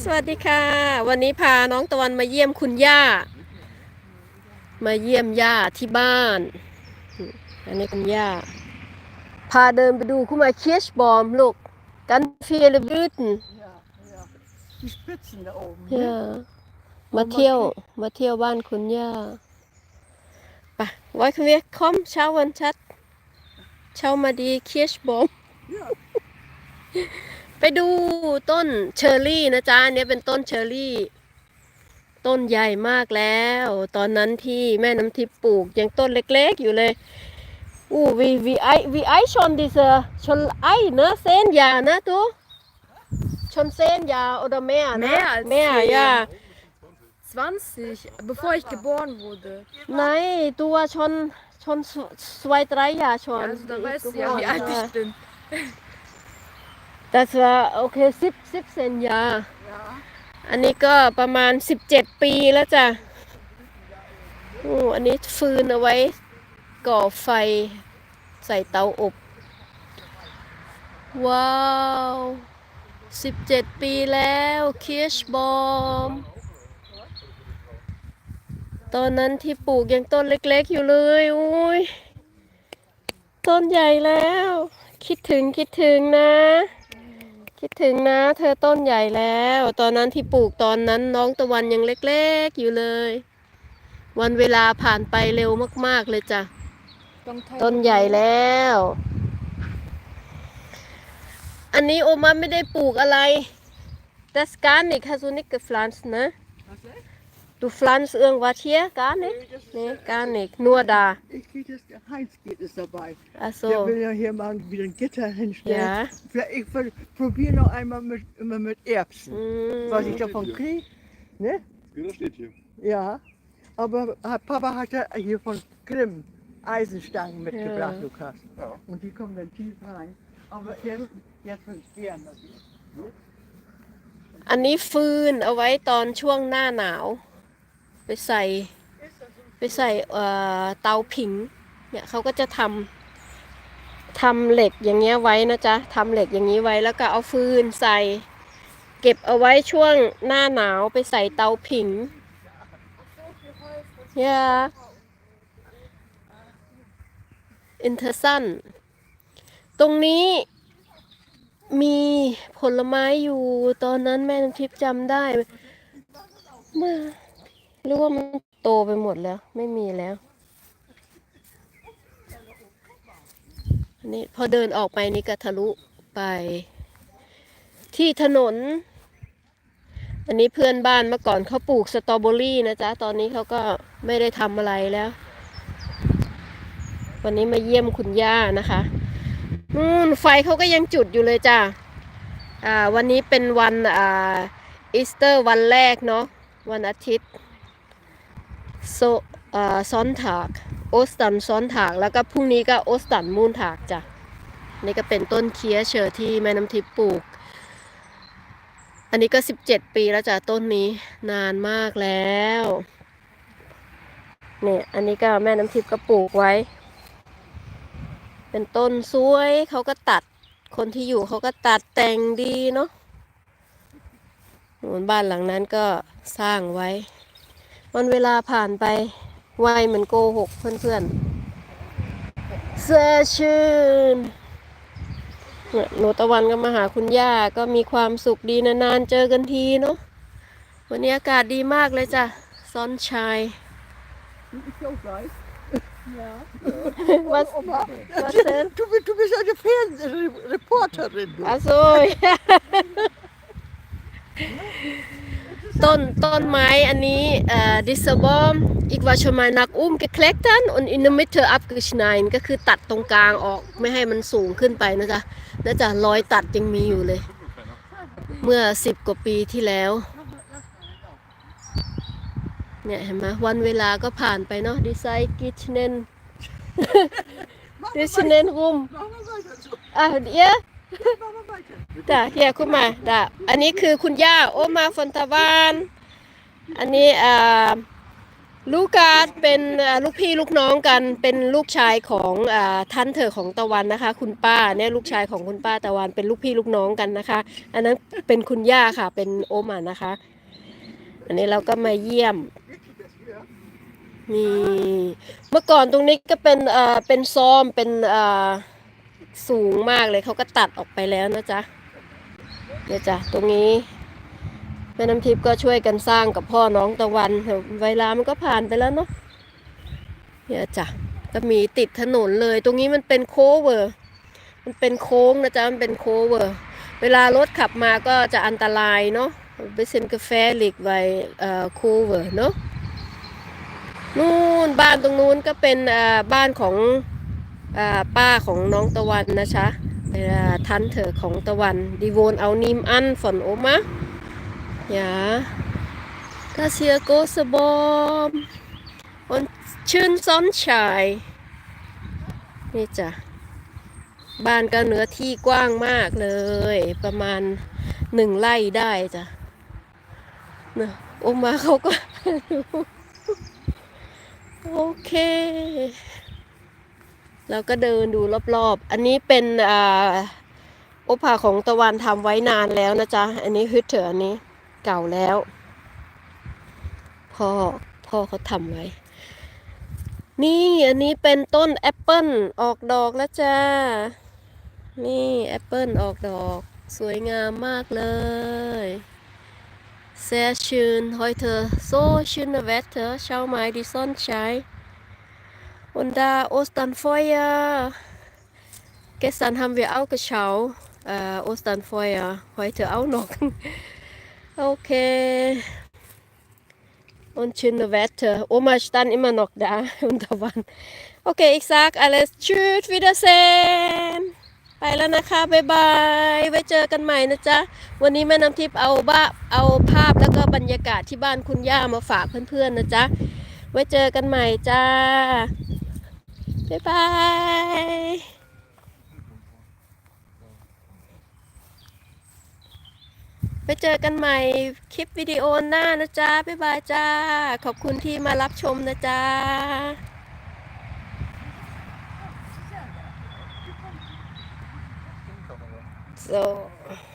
สวัสดีค่ะ วันนี้พาน้องตะวันมาเยี่ยมคุณย่า มาเยี่ยมย่าที่บ้าน อันนี้คุณย่า พาเดินไปดูคุณมาเคียชบอมลูก กันเฟียลบูตน Ja, ja. Die Spitzen da oben. เ Ne? มาเที่ยว มาเที่ยวบ้านคุณย่าไปไว้คุณเวียคอมเช้าวันชัด เช้ามาดีเคียชบอม Ja. ไปดูต้นเชอร์รี่นะจ๊ะอันนี้เป็นต้นเชอร์รี่ ต้นใหญ่มากแล้ว ตอนนั้นที่แม่น้ำทิพย์ปลูกยังต้นเล็กๆอยู่เลยอู้วีวีไอวีไอชนดิเซอร์ชนไอเนอะเส้นยานะตูชนเส้นยาโอดแม่นะ Mehr als แม่ zehn. ยา 20, bevor ich geboren wurde. ไหนตัวชนชนสสวยไตรยาชน Also da weißt du ja, wie alt ich bin. Das war okay สิบสิบเซนยา อันนี้ก็ประมาณ17ปีแล้วจ้ะโอ้อันนี้ฟืนเอาไว้ ก่อไฟใส่เตาอบ ว้าว17ปีแล้วคิชบอม ตอนนั้นที่ปลูกยังต้นเล็กๆอยู่เลยอุ้ยต้นใหญ่แล้ว คิดถึงคิดถึงนะ คิดถึงนะ เธอต้นใหญ่แล้ว ตอนนั้นที่ปลูกตอนนั้นน้องตะวันยังเล็กๆอยู่เลย วันเวลาผ่านไปเร็วมากๆเลยจ้ะ ต้นใหญ่แล้ว อันนี้โอมาไม่ได้ปลูกอะไร Das gar nicht hast du nicht gepflanzt ne Was ist? Du pflanzt irgendwas hier gar nicht Nee, das ist, Nee äh, gar nicht nur da Ich krieg das, der Heinz geht es dabei. Der also will ja hier mal wieder ein Gitter hinstellen. Ja. Vielleicht- Ich probiere noch einmal mit, immer mit Erbsen. Was ich mm, davon kriege. Ne? Genau steht hier. Ja. Aber hat- Papa hat ja hier von Grimm Eisenstangen mitgebracht, Ja. Lukas. Ja. Und die kommen dann tief rein. Aber jetzt, jetzt wird es gern. Das ist. อันนี้ฟืนเอาไว้ตอนช่วงหน้าหนาว ไป ใส่ไปใส่เอ่อเตาผิง เนี่ยเขาก็จะทำทำเหล็กอย่างเงี้ยไว้นะจ๊ะทำเหล็กอย่างนี้ไว้แล้วก็เอาฟืนใส่ เก็บเอาไว้ช่วงหน้าหนาวไปใส่เตาผิงเนี่ยอินเทอร์ซันตรงนี้มีผลไม้อยู่ตอนนั้นแม่น้ำทิพย์จำได้เมื่อ หรือว่ามันโตไปหมดแล้ว ไม่มีแล้วอันนี่พอเดินออกไปนี่ก็ทะลุไป ที่ถนน อันนี้เพื่อนบ้านเมื่อก่อนเขาปลูกสตรอเบอรี่นะจ๊ะ ตอนนี้เขาก็ไม่ได้ทำอะไรแล้ว วันนี้มาเยี่ยมคุณย่านะคะนู่นไฟเขาก็ยังจุดอยู่เลยจ้ะ อ่า วันนี้เป็นวันอ่าอีสเตอร์วันแรกเนาะวันอาทิตย์ โซ่ซ้อนถากโอสตันซ้อนถากแล้วก็พรุ่งนี้ก็โอสตันมูนถากจ้ะนี่ก็เป็นต้นเคียเชอร์ที่แม่น้ำทิพย์ปลูก อันนี้ก็ 17 ปีแล้วจ้ะต้นนี้นานมากแล้วเนี่ยอันนี้ก็แม่น้ำทิพย์ก็ปลูกไว้ เป็นต้นสวยเขาก็ตัดคนที่อยู่เขาก็ตัดแต่งดีเนาะหนบ้านหลังนั้นก็สร้างไว้ วันเวลาผ่านไปไวเหมือนโกหกเพื่อนๆเสื้อชื่นเนี่ยหนูตะวันก็มาหาคุณย่าก็มีความสุขดีนานๆเจอกันทีเนาะวันนี้อากาศดีมากเลยจ้ะซอนชาย Ich auch gleich. Ja. Was, Oma, was denn? du, bist- du bist eine Fernsehreporterin. Du. อา ต้นต้นไม้อันนี้เอ่อดิสบอมอีกว่าชมานักอุ้มก e เคล็กตัน und in der Mitte abgeschneit. ก็คือตัดตรงกลางออกไม่ให้มันสูงขึ้นไปนะจ๊ะแล้วจะรอยตัดยังมีอยู่เลย เมื่อสิบกว่าปีที่แล้ว เนี่ยเห็นไหมวันเวลาก็ผ่านไปเนาะดีไซน์กิชเนนดิชเนนรุมอะเดี๋ยว จ้ะเฮียคุณมาจ้ะอันนี้คือคุณย่าโอมาฟอนตาวานอันนี้อ่าลูกาสเป็นลูกพี่ลูกน้องกันเป็นลูกชายของอท่านเถอของตะวันนะคะ คุณป้าเนี่ยลูกชายของคุณป้าตะวันเป็นลูกพี่ลูกน้องกันนะคะ อันนั้นเป็นคุณย่าค่ะ เป็นโอมานะคะ อันนี้เราก็มาเยี่ยมนี่เมื่อก่อนตรงนี้ก็เป็นเป็นซ้อมเป็นอ่อ สูงมากเลยเขาก็ตัดออกไปแล้วนะจ๊ะเนี่ยจ้ะตรงนี้แม่น้ำทิพย์ก็ช่วยกันสร้างกับพ่อน้องตะวันเวลามันก็ผ่านไปแล้วเนาะเนี่ยจ้ะก็มีติดถนนเลย ตรงนี้มันเป็นโคเวอร์ มันเป็นโค้งนะจ๊ะมันเป็นโคเวอร์ เวลารถขับมาก็จะอันตรายเนาะไปเซ็นกาแฟหลีกไว้อ่อโคเวอร์เนาะนู่นบ้านตรงนู้นก็เป็นอ่อบ้านของ ป้าของน้องตะวันนะจ๊ะทันเถอของตะวันดีโวนเอานิมอันฝนโอมา Ja, das hier große Baum und schön Sonnenschein นี่จ้ะบ้านก็เนื้อที่กว้างมากเลย ประมาณหนึ่งไร่ได้จ้ะเนะโอมาเขาก็ โอเค เราก็เดินดูรอบๆ อันนี้เป็นอ่าโอภาของตะวันทำไว้นานแล้วนะจ๊ะ อันนี้ฮึดเถออันนี้เก่าแล้วพ่อพ่อเขาทำไว้ นี่อันนี้เป็นต้นแอปเปิลออกดอกแล้วจ้า นี่แอปเปิลออกดอก สวยงามมากเลย Sehr schön heute so schöne Wetter schau mal die Sonnenschein und da Osternfeuer gestern haben wir auch geschaut äh, Osternfeuer heute auch noch Okay. Und schöne Wetter. Oma stand immer noch da unter Wand. Okay, ich sag alles Tschüss, Wiedersehen. ไปแล้วนะคะบ๊ายบายไว้เจอกันใหม่นะจ๊ะ วันนี้แม่น้ำทิพย์เอาบ้าเอาภาพแล้วก็บรรยากาศที่บ้านคุณย่ามาฝากเพื่อนๆนะจ๊ะ ไว้เจอกันใหม่จ้า บ๊ายบายไปเจอกันใหม่คลิปวิดีโอหน้านะจ๊ะ บ๊ายบายจ้า ขอบคุณที่มารับชมนะจ๊ะ so